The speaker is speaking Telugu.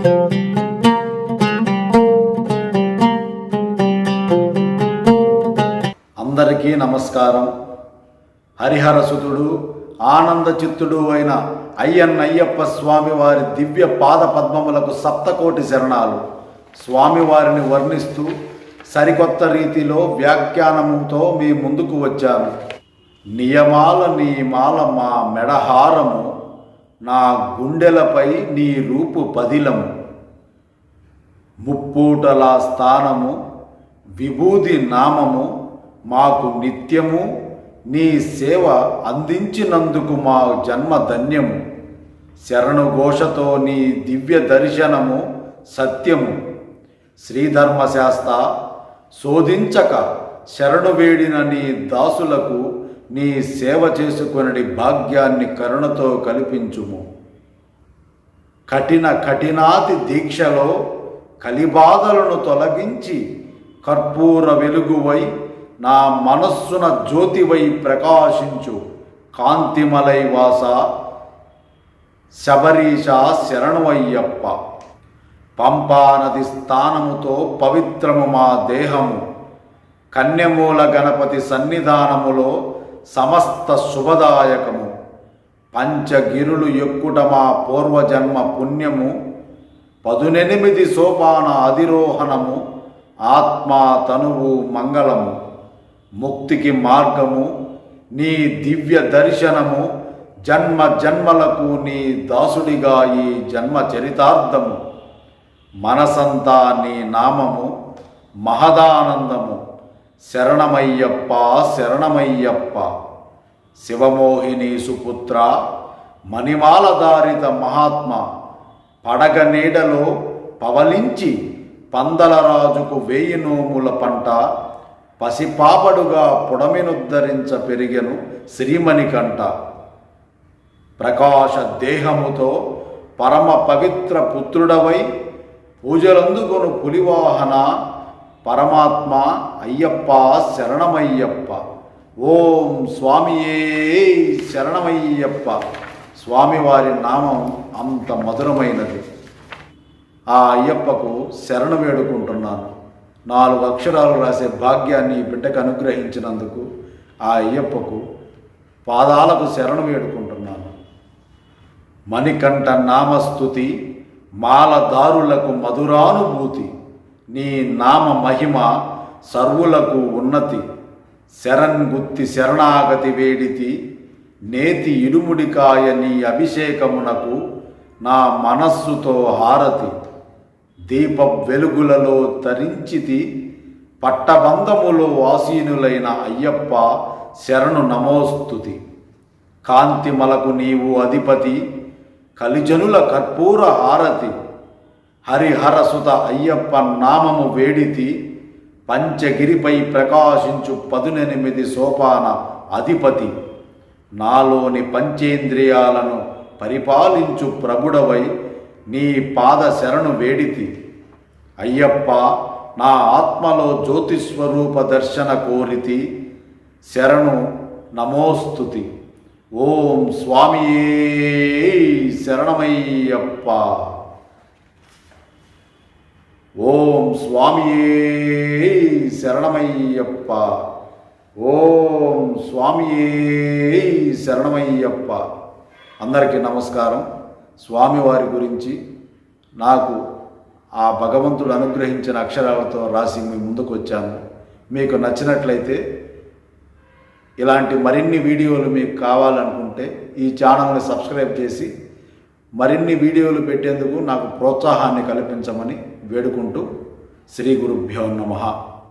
అందరికీ నమస్కారం. హరిహరసుతుడు ఆనంద చిత్తుడు అయిన అయ్యన్నయ్యప్ప స్వామి వారి దివ్య పాద పద్మములకు సప్తకోటి శరణాలు. స్వామివారిని వర్ణిస్తూ సరికొత్త రీతిలో వ్యాఖ్యానముతో మీ ముందుకు వచ్చాను. నియమాల నీ మాల మా మెడహారము నా గుండెలపై నీ రూపు పదిలము. ముప్పూటల స్థానము విభూది నామము మాకు నిత్యము. నీ సేవ అందించినందుకు మా జన్మ ధన్యము. శరణుఘోషతో నీ దివ్య దర్శనము సత్యము. శ్రీధర్మశాస్త్ర శోధించక శరణు వేడిన నీ దాసులకు నీ సేవ చేసుకొనడి భాగ్యాన్ని కరుణతో కల్పించుము. కఠిన కఠినాతి దీక్షలో కలిబాధలను తొలగించి కర్పూర వెలుగువై నా మనస్సున జ్యోతివై ప్రకాశించు. కాంతిమలై వాస శబరీష శరణమయ్యప్ప పంపానది స్థానముతో పవిత్రము మా దేహము. కన్యమూల గణపతి సన్నిధానములో సమస్త శుభదాయకము. పంచగిరులు ఎక్కుట మా పూర్వజన్మ పుణ్యము. పదునెనిమిది సోపాన అధిరోహణము. ఆత్మా తనువు మంగళము. ముక్తికి మార్గము. నీ దివ్య దర్శనము. జన్మ జన్మలకు నీ దాసుడిగా ఈ జన్మ చరితార్థము. మనసంతా నీ నామము. మహదానందము. శరణమయ్యప్ప శరణమయ్యప్ప. శివమోహిని సుపుత్ర మణిమాలధారిత మహాత్మ పడగ నీడలో పవలించి పందలరాజుకు వేయి నోముల పంట పసిపాపడుగా పుడమినుద్ధరించ పెరిగెను శ్రీమణికంఠ ప్రకాశ దేహముతో పరమ పవిత్ర పుత్రుడవై పూజలందుకొను పులివాహన పరమాత్మ అయ్యప్ప శరణమయ్యప్ప. ఓం స్వామియే శరణమయ్యప్ప. స్వామివారి నామం అంత మధురమైనది. ఆ అయ్యప్పకు శరణు వేడుకుంటున్నాను. నాలుగు అక్షరాలు రాసే భాగ్యాన్ని ఈ బిడ్డకు అనుగ్రహించినందుకు ఆ అయ్యప్పకు పాదాలకు శరణు వేడుకుంటున్నాను. మణికంఠ నామస్తుతి మాలదారులకు మధురానుభూతి. నీ నామ మహిమ సర్వులకు ఉన్నతి. శరణ్ గుత్తి శరణాగతి వేడితి. నేతి ఇడుముడికాయ నీ అభిషేకమునకు నా మనస్సుతో హారతి. దీప వెలుగులలో తరించితి. పట్టబంధములో ఆసీనులైన అయ్యప్ప శరణు నమోస్తుతి. కాంతిమలకు నీవు అధిపతి. కలిజనుల కర్పూర హారతి. హరిహరసుత అయ్యప్ప నామము వేడితి పంచగిరిపై ప్రకాశించు పదునెనిమిది సోపాన అధిపతి. నాలోని పంచేంద్రియాలను పరిపాలించు ప్రభుడవై నీ పాద శరణు వేడితి. అయ్యప్ప నా ఆత్మలో జ్యోతిస్వరూప దర్శన కోరితి. శరణు నమోస్తుతి. ఓం స్వామియే శరణమయ్యప్ప. ఓం స్వామియే శరణమయ్యప్ప. ఓం స్వామియే శరణమయ్యప్ప. అందరికీ నమస్కారం. స్వామివారి గురించి నాకు ఆ భగవంతుడు అనుగ్రహించిన అక్షరాలతో రాసి మీ ముందుకు వచ్చాను. మీకు నచ్చినట్లయితే ఇలాంటి మరిన్ని వీడియోలు మీకు కావాలనుకుంటే ఈ ఛానల్ని సబ్స్క్రైబ్ చేసి మరిన్ని వీడియోలు పెట్టేందుకు నాకు ప్రోత్సాహాన్ని కల్పించమని వేడుకుంటూ శ్రీ గురుభ్యో నమ.